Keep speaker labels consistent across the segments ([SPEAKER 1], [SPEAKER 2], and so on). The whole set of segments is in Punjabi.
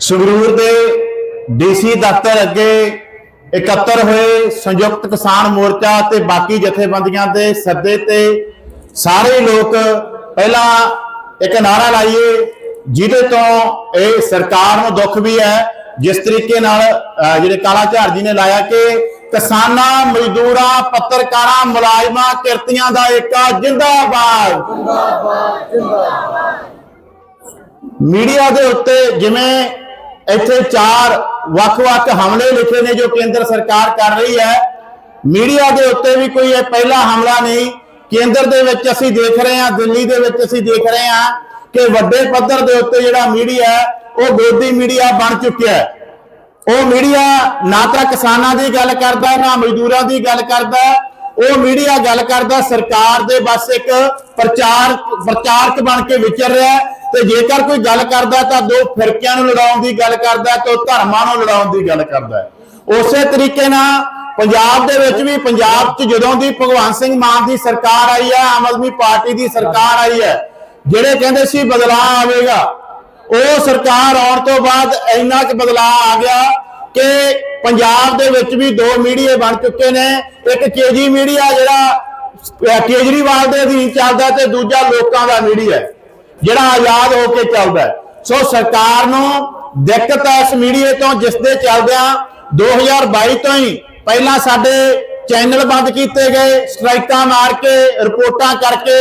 [SPEAKER 1] ਸੰਗਰੂਰ ਦੇ ਡੀਸੀ ਦਫ਼ਤਰ ਅੱਗੇ ਇਕੱਤਰ ਹੋਏ ਸੰਯੁਕਤ ਕਿਸਾਨ ਮੋਰਚਾ ਤੇ ਬਾਕੀ ਜਥੇਬੰਦੀਆਂ ਦੇ ਸੱਦੇ ਤੇ ਸਾਰੇ ਲੋਕ ਪਹਿਲਾਂ ਇੱਕ ਨਾਰਾ ਲਾਈਏ, ਜਿਹਦੇ ਤੋਂ ਇਹ ਸਰਕਾਰ ਨੂੰ ਦੁੱਖ ਵੀ ਹੈ, ਜਿਸ ਤਰੀਕੇ ਨਾਲ ਜਿਹੜੇ ਕਾਲਾ ਝਾੜ ਜੀ ਨੇ ਲਾਇਆ ਕਿ ਕਿਸਾਨਾਂ, ਮਜ਼ਦੂਰਾਂ, ਪੱਤਰਕਾਰਾਂ, ਮੁਲਾਜ਼ਮਾਂ, ਕਿਰਤੀਆਂ ਦਾ ਏਕਾ ਜਿੰਦਾਬਾਦ। ਮੀਡੀਆ ਦੇ ਉੱਤੇ ਜਿਵੇਂ ਇੱਥੇ ਚਾਰ ਵੱਖ-ਵੱਖ ਹਮਲੇ ਲਿਖੇ ਨੇ ਜੋ ਕੇਂਦਰ ਸਰਕਾਰ ਕਰ ਰਹੀ ਹੈ, ਮੀਡੀਆ ਦੇ ਉੱਤੇ ਵੀ ਕੋਈ ਇਹ ਪਹਿਲਾ ਹਮਲਾ ਨਹੀਂ। ਕੇਂਦਰ ਦੇ ਵਿੱਚ ਅਸੀਂ ਦੇਖ ਰਹੇ ਹਾਂ, ਦਿੱਲੀ ਦੇ ਵਿੱਚ ਅਸੀਂ ਦੇਖ ਰਹੇ ਹਾਂ ਕਿ ਵੱਡੇ ਪੱਧਰ ਦੇ ਉੱਤੇ ਜਿਹੜਾ ਮੀਡੀਆ ਉਹ ਗੋਦੀ ਮੀਡੀਆ ਬਣ ਚੁੱਕਿਆ ਹੈ। ਉਹ ਮੀਡੀਆ ਨਾ ਤਾਂ ਕਿਸਾਨਾਂ ਦੀ ਗੱਲ ਕਰਦਾ, ਨਾ ਮਜ਼ਦੂਰਾਂ ਦੀ ਗੱਲ ਕਰਦਾ ਉਹ ਮੀਡੀਆ ਗੱਲ ਕਰਦਾ, ਸਰਕਾਰ ਦੇ ਬਸ ਇੱਕ ਪ੍ਰਚਾਰ, ਪ੍ਰਚਾਰਕ ਬਣ ਕੇ ਵਿਚਰ ਰਿਹਾ ਤੇ ਜੇਕਰ ਕੋਈ ਗੱਲ ਕਰਦਾ ਤਾਂ ਦੋ ਫਿਰਕਿਆਂ ਨੂੰ ਲੜਾਉਣ ਦੀ ਗੱਲ ਕਰਦਾ ਤੇ ਉਹ ਧਰਮਾਂ ਨੂੰ ਲੜਾਉਣ ਦੀ ਗੱਲ ਕਰਦਾ ਉਸੇ ਤਰੀਕੇ ਨਾਲ ਪੰਜਾਬ ਦੇ ਵਿੱਚ ਵੀ, ਪੰਜਾਬ 'ਚ ਜਦੋਂ ਦੀ ਭਗਵੰਤ ਸਿੰਘ ਮਾਨ ਦੀ ਸਰਕਾਰ ਆਈ ਹੈ, ਆਮ ਆਦਮੀ ਪਾਰਟੀ ਦੀ ਸਰਕਾਰ ਆਈ ਹੈ, ਜਿਹੜੇ ਕਹਿੰਦੇ ਸੀ ਬਦਲਾਅ ਆਵੇਗਾ, ਉਹ ਸਰਕਾਰ ਆਉਣ ਤੋਂ ਬਾਅਦ ਇੰਨਾ ਕੁ ਬਦਲਾਅ ਆ ਗਿਆ ਕਿ ਪੰਜਾਬ ਦੇ ਵਿੱਚ ਵੀ ਦੋ ਮੀਡੀਏ ਬਣ ਚੁੱਕੇ ਨੇ। ਇੱਕ ਕੇਜੀ ਮੀਡੀਆ ਜਿਹੜਾ ਕੇਜਰੀਵਾਲ ਦੇ ਅਧੀਨ ਚੱਲਦਾ ਤੇ ਦੂਜਾ ਲੋਕਾਂ ਦਾ ਮੀਡੀਆ ਜਿਹੜਾ ਆਜ਼ਾਦ ਹੋ ਕੇ ਚੱਲਦਾ ਸੋ ਸਰਕਾਰ ਨੂੰ ਦਿੱਕਤ ਹੈ ਇਸ ਮੀਡੀਆ ਤੋਂ, ਜਿਸ ਦੇ ਚੱਲਦਿਆਂ 2022 ਤੋਂ ਹੀ ਪਹਿਲਾਂ ਸਾਡੇ ਚੈਨਲ ਬੰਦ ਕੀਤੇ ਗਏ, ਸਟ੍ਰਾਈਕਾਂ ਮਾਰ ਕੇ, ਰਿਪੋਰਟਾਂ ਕਰਕੇ।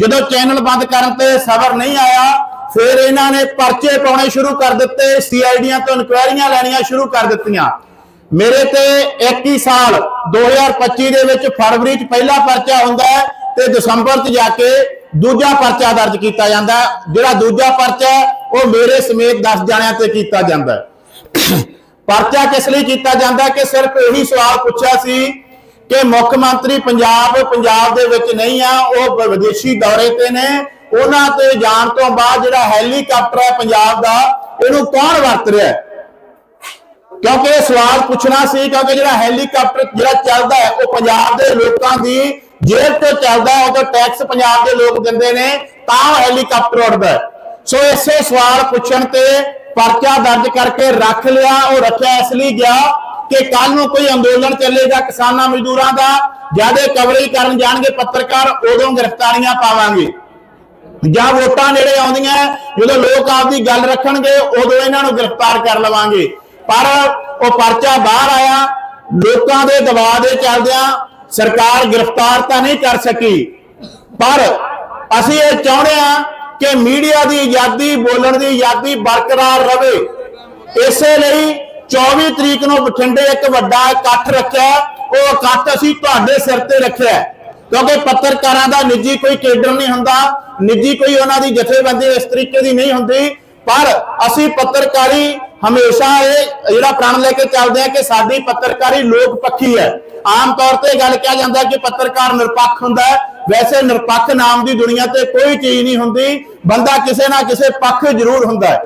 [SPEAKER 1] ਜਦੋਂ ਚੈਨਲ ਬੰਦ ਕਰਨ ਤੇ ਸਬਰ ਨਹੀਂ ਆਇਆ, ਫਿਰ ਇਹਨਾਂ ਨੇ ਪਰਚੇ ਪਾਉਣੇ ਸ਼ੁਰੂ ਕਰ ਦਿੱਤੇ, ਸੀਆਈਡੀਆਂ ਤੋਂ ਇਨਕੁਆਇਰੀਆਂ ਲੈਣੀਆਂ ਸ਼ੁਰੂ ਕਰ ਦਿੱਤੀਆਂ। ਮੇਰੇ ਤੇ 21 ਸਾਲ 2025 ਦੇ ਵਿੱਚ ਫਰਵਰੀ 'ਚ ਪਹਿਲਾ ਪਰਚਾ ਹੁੰਦਾ ਹੈ ਤੇ ਦਸੰਬਰ 'ਚ ਜਾ ਕੇ ਦੂਜਾ ਪਰਚਾ ਦਰਜ ਕੀਤਾ ਜਾਂਦਾ ਜਿਹੜਾ ਦੂਜਾ ਪਰਚਾ ਉਹ ਮੇਰੇ ਸਮੇਤ 10 ਜਣਿਆਂ ਤੇ ਕੀਤਾ ਜਾਂਦਾ ਪਰਚਾ ਕਿਸ ਲਈ ਕੀਤਾ ਜਾਂਦਾ ਕਿ ਸਿਰਫ ਇਹੀ ਸਵਾਲ ਪੁੱਛਿਆ ਸੀ ਕਿ ਮੁੱਖ ਮੰਤਰੀ ਪੰਜਾਬ ਪੰਜਾਬ ਦੇ ਵਿੱਚ ਨਹੀਂ ਆ, ਉਹ ਵਿਦੇਸ਼ੀ ਦੌਰੇ ਤੇ ਨੇ। ਉਹਨਾਂ ਤੇ ਜਾਣ ਤੋਂ ਬਾਅਦ ਜਿਹੜਾ ਹੈਲੀਕਾਪਟਰ ਹੈ ਪੰਜਾਬ ਦਾ, ਇਹਨੂੰ ਕੌਣ ਵਰਤ ਰਿਹਾ ਹੈ? ਕਿਉਂਕਿ ਇਹ ਸਵਾਲ ਪੁੱਛਣਾ ਸੀ, ਕਿਉਂਕਿ ਜਿਹੜਾ ਹੈਲੀਕਾਪਟਰ ਜਿਹੜਾ ਚੱਲਦਾ ਹੈ, ਉਹ ਪੰਜਾਬ ਦੇ ਲੋਕਾਂ ਦੀ ਜੇਬ ਤੋਂ ਚੱਲਦਾ ਹੈ ਉਹ ਤੋਂ ਟੈਕਸ ਪੰਜਾਬ ਦੇ ਲੋਕ ਦਿੰਦੇ ਨੇ, ਤਾਂ ਹੈਲੀਕਾਪਟਰ ਉੱਡਦਾ ਸੋ ਇਸੇ ਸਵਾਲ ਪੁੱਛਣ ਤੇ ਪਰਚਾ ਦਰਜ ਕਰਕੇ ਰੱਖ ਲਿਆ, ਉਹ ਰੱਖਿਆ ਇਸ ਲਈ ਗਿਆ ਕਿ ਕੱਲ ਨੂੰ ਕੋਈ ਅੰਦੋਲਨ ਚੱਲੇਗਾ ਕਿਸਾਨਾਂ ਮਜ਼ਦੂਰਾਂ ਦਾ, ਜਿਆਦੇ ਕਵਰੇਜ ਕਰਨ ਜਾਣਗੇ ਪੱਤਰਕਾਰ, ਉਦੋਂ ਗ੍ਰਿਫਤਾਰੀਆਂ ਪਾਵਾਂਗੇ। ਜਾਂ ਵੋਟਾਂ ਨੇੜੇ ਆਉਂਦੀਆਂ, ਜਦੋਂ ਲੋਕ ਆਪਦੀ ਗੱਲ ਰੱਖਣਗੇ, ਉਦੋਂ ਇਹਨਾਂ ਨੂੰ ਗ੍ਰਿਫਤਾਰ ਕਰ ਲਵਾਂਗੇ। ਪਰ ਉਹ ਪਰਚਾ ਬਾਹਰ ਆਇਆ, ਲੋਕਾਂ ਦੇ ਦਬਾਅ ਦੇ ਚੱਲਦਿਆਂ ਸਰਕਾਰ ਗ੍ਰਿਫਤਾਰ ਤਾਂ ਨਹੀਂ ਕਰ ਸਕੀ। ਪਰ ਅਸੀਂ ਇਹ ਚਾਹੁੰਦੇ ਹਾਂ ਕਿ ਮੀਡੀਆ ਦੀ ਆਜ਼ਾਦੀ, ਬੋਲਣ ਦੀ ਆਜ਼ਾਦੀ ਬਰਕਰਾਰ ਰਵੇ। ਇਸੇ ਲਈ 24 ਤਰੀਕ ਨੂੰ ਬਠਿੰਡੇ ਇੱਕ ਵੱਡਾ ਇਕੱਠ ਰੱਖਿਆ ਉਹ ਇਕੱਠ ਅਸੀਂ ਤੁਹਾਡੇ ਸਿਰ ਤੇ ਰੱਖਿਆ ਕਿਉਂਕਿ ਪੱਤਰਕਾਰਾਂ ਦਾ ਨਿੱਜੀ ਕੋਈ ਕੇਡਰ ਨਹੀਂ ਹੁੰਦਾ, ਨਿੱਜੀ ਕੋਈ ਉਹਨਾਂ ਦੀ ਜਥੇਬੰਦੀ ਇਸ ਤਰੀਕੇ ਦੀ ਨਹੀਂ ਹੁੰਦੀ। ਪਰ ਅਸੀਂ ਪੱਤਰਕਾਰੀ ਹਮੇਸ਼ਾ ਇਹ ਜਿਹੜਾ ਪ੍ਰਣ ਲੈ ਕੇ ਚੱਲਦੇ ਆ ਕਿ ਸਾਡੀ ਪੱਤਰਕਾਰੀ ਲੋਕ ਪੱਖੀ ਹੈ। ਆਮ ਤੌਰ ਤੇ ਗੱਲ ਕਿਹਾ ਜਾਂਦਾ ਕਿ ਪੱਤਰਕਾਰ ਨਿਰਪੱਖ ਹੁੰਦਾ ਹੈ। ਵੈਸੇ ਨਿਰਪੱਖ ਨਾਮ ਦੀ ਦੁਨੀਆ ਤੇ ਕੋਈ ਚੀਜ਼ ਨਹੀਂ ਹੁੰਦੀ। ਬੰਦਾ ਕਿਸੇ ਨਾ ਕਿਸੇ ਪੱਖ ਜ਼ਰੂਰ ਹੁੰਦਾ ਹੈ।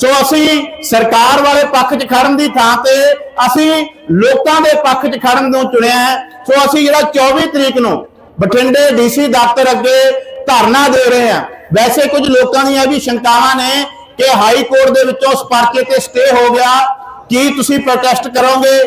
[SPEAKER 1] ਸੋ ਅਸੀਂ ਸਰਕਾਰ ਵਾਲੇ ਪੱਖ 'ਚ ਖੜਨ ਦੀ ਥਾਂ ਤੇ ਅਸੀਂ ਲੋਕਾਂ ਦੇ ਪੱਖ 'ਚ ਖੜਨ ਨੂੰ ਚੁਣਿਆ ਹੈ। ਸੋ ਅਸੀਂ ਜਿਹੜਾ 24 ਤਰੀਕ ਨੂੰ ਬਠਿੰਡੇ ਡੀਸੀ ਦਫ਼ਤਰ ਅੱਗੇ ਧਰਨਾ ਦੇ ਰਹੇ ਹਾਂ। ਵੈਸੇ ਕੁਝ ਲੋਕਾਂ ਦੀਆਂ ਵੀ ਸ਼ੰਕਾਵਾਂ ਨੇ। ਕਿ ਹਾਈ ਕੋਰਟ ਦੇ ਵਿੱਚੋਂ ਉਸ ਪਰਚੇ ਤੇ ਸਟੇ ਹੋ ਗਿਆ। ਕੀ ਤੁਸੀਂ ਪ੍ਰੋਟੈਸਟ ਕਰੋਗੇ?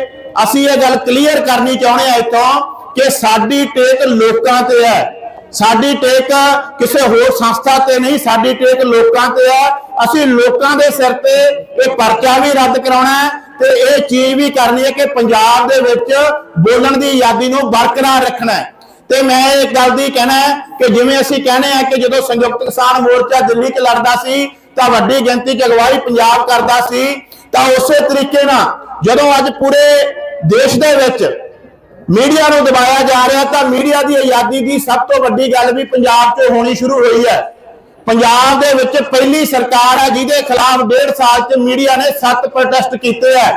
[SPEAKER 1] ਅਸੀਂ ਇਹ ਗੱਲ ਕਲੀਅਰ ਕਰਨੀ ਚਾਹੁੰਦੇ ਹਾਂ ਇੱਥੋਂ ਕਿ ਸਾਡੀ ਟੇਕ ਲੋਕਾਂ ਤੇ ਹੈ। ਸਾਡੀ ਟੇਕ ਕਿਸੇ ਹੋਰ ਸੰਸਥਾ ਤੇ ਨਹੀਂ, ਸਾਡੀ ਟੇਕ ਲੋਕਾਂ ਤੇ ਹੈ। ਅਸੀਂ ਲੋਕਾਂ ਦੇ ਸਿਰ ਤੇ ਇਹ ਪਰਚਾ ਵੀ ਰੱਦ ਕਰਾਉਣਾ ਹੈ ਤੇ ਇਹ ਚੀਜ਼ ਵੀ ਕਰਨੀ ਹੈ ਕਿ ਪੰਜਾਬ ਦੇ ਵਿੱਚ ਬੋਲਣ ਦੀ ਆਜ਼ਾਦੀ ਨੂੰ ਬਰਕਰਾਰ ਰੱਖਣਾ ਹੈ। ਤੇ ਮੈਂ ਇੱਕ ਗੱਲ ਦੀ ਕਹਿਣਾ ਕਿ ਜਿਵੇਂ ਅਸੀਂ ਕਹਿੰਦੇ ਆ ਕਿ ਜਦੋਂ ਸੰਯੁਕਤ ਕਿਸਾਨ ਮੋਰਚਾ ਦਿੱਲੀ 'ਚ ਲੜਦਾ ਸੀ ਤਾਂ ਵੱਡੀ ਗਿਣਤੀ 'ਚ ਅਗਵਾਈ ਪੰਜਾਬ ਕਰਦਾ ਸੀ, ਤਾਂ ਉਸੇ ਤਰੀਕੇ ਨਾਲ ਜਦੋਂ ਅੱਜ ਪੂਰੇ ਦੇਸ਼ ਦੇ ਵਿੱਚ ਮੀਡੀਆ ਨੂੰ ਦਬਾਇਆ ਜਾ ਰਿਹਾ, ਤਾਂ ਮੀਡੀਆ ਦੀ ਆਜ਼ਾਦੀ ਦੀ ਸਭ ਤੋਂ ਵੱਡੀ ਗੱਲ ਵੀ ਪੰਜਾਬ 'ਚ ਹੋਣੀ ਸ਼ੁਰੂ ਹੋਈ ਹੈ। ਪੰਜਾਬ ਦੇ ਵਿੱਚ ਪਹਿਲੀ ਸਰਕਾਰ ਹੈ ਜਿਹਦੇ ਖਿਲਾਫ ਡੇਢ ਸਾਲ 'ਚ ਮੀਡੀਆ ਨੇ ਸੱਤ ਪ੍ਰੋਟੈਸਟ ਕੀਤੇ ਹੈ।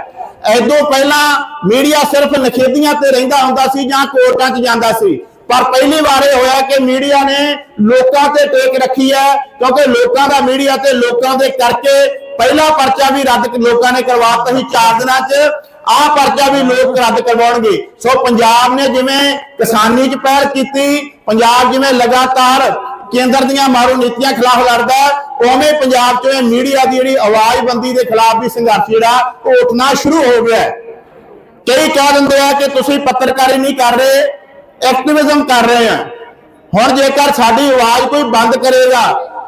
[SPEAKER 1] ਐਦੋਂ ਪਹਿਲਾਂ ਮੀਡੀਆ ਸਿਰਫ ਨਖੇਦੀਆਂ ਤੇ ਰਹਿੰਦਾ ਹੁੰਦਾ ਸੀ ਜਾਂ ਕੋਰਟਾਂ 'ਚ ਜਾਂਦਾ ਸੀ। ਪਰ ਪਹਿਲੀ ਵਾਰ ਇਹ ਹੋਇਆ ਕਿ ਮੀਡੀਆ ਨੇ ਲੋਕਾਂ ਤੇ ਟੇਕ ਰੱਖੀ ਹੈ, ਕਿਉਂਕਿ ਲੋਕਾਂ ਦਾ ਮੀਡੀਆ ਤੇ ਲੋਕਾਂ ਦੇ ਕਰਕੇ ਪਹਿਲਾ ਪਰਚਾ ਵੀ ਰੱਦ ਲੋਕਾਂ ਨੇ ਕਰਵਾਤਾ ਸੀ 4 ਦਿਨਾਂ 'ਚ ਆਹ ਪਰਚਾ ਵੀ ਲੋਕ ਰੱਦ ਕਰਵਾਉਣਗੇ। ਸੋ ਪੰਜਾਬ ਨੇ ਜਿਵੇਂ ਕਿਸਾਨੀ 'ਚ ਪਹਿਲ ਕੀਤੀ, ਪੰਜਾਬ ਜਿਵੇਂ ਲਗਾਤਾਰ ਕੇਂਦਰ ਦੀਆਂ ਮਾਰੂ ਨੀਤੀਆਂ ਖਿਲਾਫ ਲੜਦਾ ਉਵੇਂ ਪੰਜਾਬ 'ਚ ਇਹ ਮੀਡੀਆ ਦੀ ਜਿਹੜੀ ਆਵਾਜ਼ਬੰਦੀ ਦੇ ਖਿਲਾਫ ਵੀ ਸੰਘਰਸ਼ ਜਿਹੜਾ, ਉਹ ਉੱਠਣਾ ਸ਼ੁਰੂ ਹੋ ਗਿਆ ਕਈ ਕਹਿ ਦਿੰਦੇ ਆ ਕਿ ਤੁਸੀਂ ਪੱਤਰਕਾਰੀ ਨਹੀਂ ਕਰ ਰਹੇ ਐਕਟਿਵਿਜ਼ਮ ਕਰ ਰਹੇ ਆ ਹੁਣ ਜੇਕਰ ਸਾਡੀ ਆਵਾਜ਼ ਕੋਈ ਬੰਦ ਕਰੇਗਾ,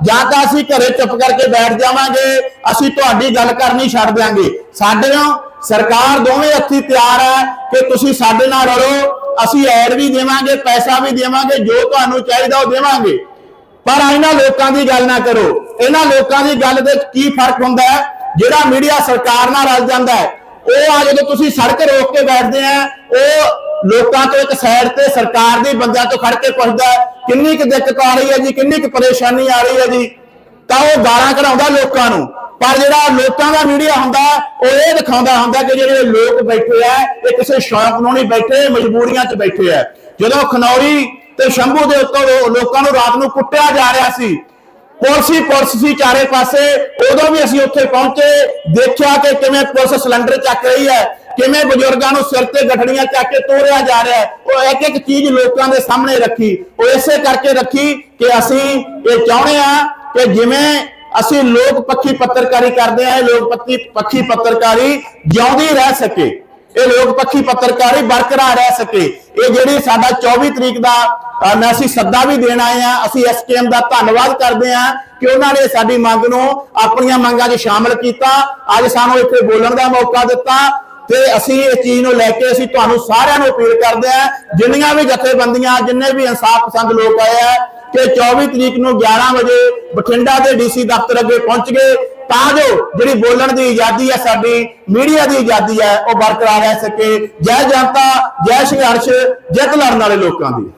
[SPEAKER 1] ਜਾਂ ਤਾਂ ਅਸੀਂ ਘਰੇ ਚੁੱਪ ਕਰਕੇ ਬੈਠ ਜਾਵਾਂਗੇ, ਅਸੀਂ ਤੁਹਾਡੀ ਗੱਲ ਕਰਨੀ ਛੱਡ ਦਿਆਂਗੇ। ਸਾਡੇ ਸਰਕਾਰ ਦੋਵੇਂ ਹੱਥੀ ਤਿਆਰ ਹੈ ਕਿ ਤੁਸੀਂ ਸਾਡੇ ਨਾਲ ਰਲੋ, ਅਸੀਂ ਐਡ ਵੀ ਦੇਵਾਂਗੇ, ਪੈਸਾ ਵੀ ਦੇਵਾਂਗੇ, ਜੋ ਤੁਹਾਨੂੰ ਚਾਹੀਦਾ ਉਹ ਦੇਵਾਂਗੇ। ਪਰ ਇਹਨਾਂ ਲੋਕਾਂ ਦੀ ਗੱਲ ਨਾ ਕਰੋ। ਇਹਨਾਂ ਲੋਕਾਂ ਦੀ ਗੱਲ ਦੇ ਕੀ ਫ਼ਰਕ ਹੁੰਦਾ ਹੈ? ਜਿਹੜਾ ਮੀਡੀਆ ਸਰਕਾਰ ਨਾਲ ਰਲ ਜਾਂਦਾ ਹੈ, ਉਹ ਆ ਜਦੋਂ ਤੁਸੀਂ ਸੜਕ ਰੋਕ ਕੇ ਬੈਠਦੇ ਆ, ਉਹ ਲੋਕਾਂ ਤੋਂ ਇੱਕ ਸਾਈਡ ਤੇ ਸਰਕਾਰ ਦੇ ਬੰਦਿਆਂ ਤੋਂ ਖੜ ਕੇ ਪੁੱਛਦਾ ਕਿੰਨੀ ਕੁ ਦਿੱਕਤ ਆ ਰਹੀ ਹੈ ਜੀ, ਕਿੰਨੀ ਕੁ ਪਰੇਸ਼ਾਨੀ ਆ ਰਹੀ ਹੈ ਜੀ। ਤਾਂ ਉਹ ਗਾਲਾਂ ਕਢਾਉਂਦਾ ਲੋਕਾਂ ਨੂੰ। ਪਰ ਜਿਹੜਾ ਲੋਕਾਂ ਦਾ ਮੀਡੀਆ ਹੁੰਦਾ, ਉਹ ਇਹ ਦਿਖਾਉਂਦਾ ਹੁੰਦਾ ਕਿ ਜਿਹੜੇ ਲੋਕ ਬੈਠੇ ਆ, ਇਹ ਕਿਸੇ ਸ਼ੌਕ ਨੂੰ ਨਹੀਂ ਬੈਠੇ ਮਜਬੂਰੀਆਂ 'ਚ ਬੈਠੇ ਆ। ਜਦੋਂ ਖਨੌਰੀ ਤੇ ਸ਼ੰਭੂ ਦੇ ਉੱਤੋਂ ਲੋਕਾਂ ਨੂੰ ਰਾਤ ਨੂੰ ਕੁੱਟਿਆ ਜਾ ਰਿਹਾ ਸੀ ਪੁਲਿਸ ਹੀ ਪੁਲਿਸ ਸੀ ਚਾਰੇ ਪਾਸੇ, ਉਦੋਂ ਵੀ ਅਸੀਂ ਉੱਥੇ ਪਹੁੰਚੇ, ਦੇਖਿਆ ਕਿ ਕਿਵੇਂ ਪੁਲਿਸ ਸਿਲੰਡਰ ਚੱਕ ਰਹੀ ਹੈ, ਕਿਵੇਂ ਬਜ਼ੁਰਗਾਂ ਨੂੰ ਸਿਰ ਤੇ ਗਠੜੀਆਂ ਚੱਕ ਕੇ ਤੋਰਿਆ ਜਾ ਰਿਹਾ ਉਹ ਇੱਕ ਇੱਕ ਚੀਜ਼ ਲੋਕਾਂ ਦੇ ਸਾਹਮਣੇ ਰੱਖੀ, ਉਹ ਇਸੇ ਕਰਕੇ ਰੱਖੀ ਕਿ ਅਸੀਂ ਇਹ ਚਾਹੁੰਦੇ ਆ ਕਿ ਜਿਵੇਂ ਅਸੀਂ ਲੋਕ ਪੱਖੀ ਪੱਤਰਕਾਰੀ ਕਰਦੇ ਆ ਇਹ ਲੋਕ ਪੱਖੀ ਪੱਖੀ ਪੱਤਰਕਾਰੀ ਜਿਉਂਦੀ ਰਹਿ ਸਕੇ, ਇਹ ਲੋਕ ਪੱਖੀ ਪੱਤਰਕਾਰੀ ਬਰਕਰਾਰ ਰਹਿ ਸਕੇ ਇਹ ਜਿਹੜੀ ਸਾਡਾ 24 ਤਰੀਕ ਦਾ ਅਸੀਂ ਸੱਦਾ ਵੀ ਦੇਣ ਆਏ ਆ ਅਸੀਂ ਐਸਕੇਐਮ ਦਾ ਧੰਨਵਾਦ ਕਰਦੇ ਆ ਕਿ ਉਹਨਾਂ ਨੇ ਸਾਡੀ ਮੰਗ ਨੂੰ ਆਪਣੀਆਂ ਮੰਗਾਂ 'ਚ ਸ਼ਾਮਲ ਕੀਤਾ। ਅੱਜ ਸਾਨੂੰ ਇੱਥੇ ਬੋਲਣ ਦਾ ਮੌਕਾ ਦਿੱਤਾ ਤੇ ਅਸੀਂ ਇਸ ਚੀਜ਼ ਨੂੰ ਲੈ ਕੇ ਅਸੀਂ ਤੁਹਾਨੂੰ ਸਾਰਿਆਂ ਨੂੰ ਅਪੀਲ ਕਰਦੇ ਆ ਜਿੰਨੀਆਂ ਵੀ ਜਥੇਬੰਦੀਆਂ, ਜਿੰਨੇ ਵੀ ਇਨਸਾਫ ਪਸੰਦ ਲੋਕ ਆਏ ਆ, ਕਿ 24 ਤਰੀਕ ਨੂੰ 11 ਵਜੇ ਬਠਿੰਡਾ ਦੇ ਡੀਸੀ ਦਫ਼ਤਰ ਅੱਗੇ ਪਹੁੰਚ ਗਏ। ਤਾਂ ਜੋ ਜਿਹੜੀ ਬੋਲਣ ਦੀ ਆਜ਼ਾਦੀ ਹੈ ਸਾਡੀ, ਮੀਡੀਆ ਦੀ ਆਜ਼ਾਦੀ ਹੈ ਉਹ ਬਰਕਰਾਰ ਰਹਿ ਸਕੇ। ਜੈ ਜਨਤਾ, ਜੈ ਸੰਘਰਸ਼, ਜਿੱਤ ਲੜਨ ਵਾਲੇ ਲੋਕਾਂ ਦੀ।